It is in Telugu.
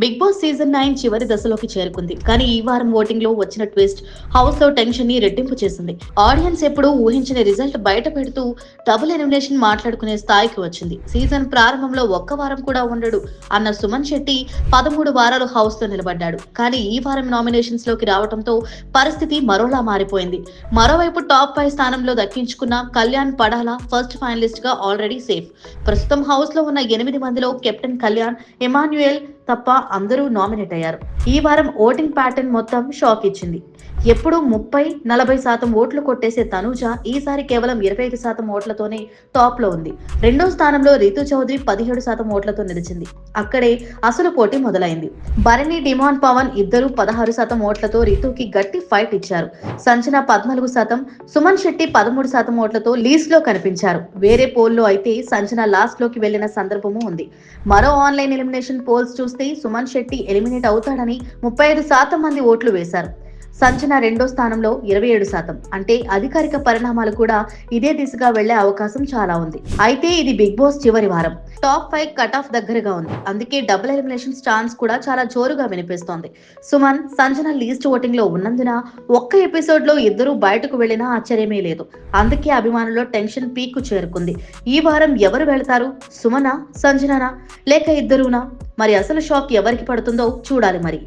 బిగ్ బాస్ సీజన్ నైన్ చివరి దశలోకి చేరుకుంది. కానీ ఈ వారం ఓటింగ్లో వచ్చిన ట్విస్ట్ హౌస్లో టెన్షన్ని రెట్టింపు చేసింది. ఆడియన్స్ ఎప్పుడూ ఊహించిన రిజల్ట్ బయట పెడుతూ డబుల్ ఎలిమినేషన్ మాట్లాడుకునే స్థాయికి వచ్చింది. సీజన్ ప్రారంభంలో ఒక్క వారం కూడా ఉండడు అన్న సుమన్ శెట్టి పదమూడు వారాలు హౌస్లో నిలబడ్డాడు. కానీ ఈ వారం నామినేషన్స్లోకి రావడంతో పరిస్థితి మరోలా మారిపోయింది. మరోవైపు టాప్ ఫైవ్ స్థానంలో దక్కించుకున్న కళ్యాణ్ పడాల ఫస్ట్ ఫైనలిస్ట్గా ఆల్రెడీ సేఫ్ ప్రస్తుతం హౌస్లో ఉన్న ఎనిమిది మందిలో కెప్టెన్ కళ్యాణ్ ఎమాన్యుయల్ తప్ప అందరూ నామినేట్ అయ్యారు. ఈ వారం ఓటింగ్ ప్యాటర్న్ మొత్తం షాక్ ఇచ్చింది. ఎప్పుడు ముప్పై నలభై శాతం ఓట్లు కొట్టేసే తనూజ ఈసారి కేవలం ఇరవై ఐదు శాతం ఓట్లతోనే టాప్లో ఉంది. రెండో స్థానంలో రితు చౌదరి పదిహేడు శాతం ఓట్లతో నిలిచింది. అక్కడే అసలు పోటీ మొదలైంది. భరణి డిమాన్ పవన్ ఇద్దరు పదహారు శాతం ఓట్లతో రితుకి గట్టి ఫైట్ ఇచ్చారు. సంచన పద్నాలుగు శాతం సుమన్ శెట్టి పదమూడు శాతం ఓట్లతో లీస్ట్లో కనిపించారు. వేరే పోల్లో అయితే సంచన లాస్ట్లోకి వెళ్ళిన సందర్భము ఉంది. మరో ఆన్లైన్ ఎలిమినేషన్ పోల్స్ చూస్తే సుమన్ శెట్టి ఎలిమినేట్ అవుతాడని ముప్పై ఐదు శాతం మంది ఓట్లు వేశారు. సంచన రెండో స్థానంలో ఇరవై ఏడు శాతం. అంటే అధికారిక పరిణామాలు కూడా ఇదే దిశగా వెళ్ళే అవకాశం చాలా ఉంది. అయితే ఇది బిగ్ బాస్ చివరి వారం. టాప్ ఫైవ్ కట్ ఆఫ్ దగ్గరగా ఉంది. అందుకే డబుల్ ఎలిమినేషన్ ఛాన్స్ కూడా చాలా జోరుగా వినిపిస్తోంది. సుమన్ సంజన లీస్ట్ ఓటింగ్లో ఉన్నందున ఒక్క ఎపిసోడ్లో ఇద్దరు బయటకు వెళ్ళినా ఆశ్చర్యమే లేదు. అందుకే అభిమానుల్లో టెన్షన్ పీక్ చేరుకుంది. ఈ వారం ఎవరు వెళ్తారు? సుమనా సంజననా లేక ఇద్దరునా? మరి అసలు షాక్ ఎవరికి పడుతుందో చూడాలి మరి.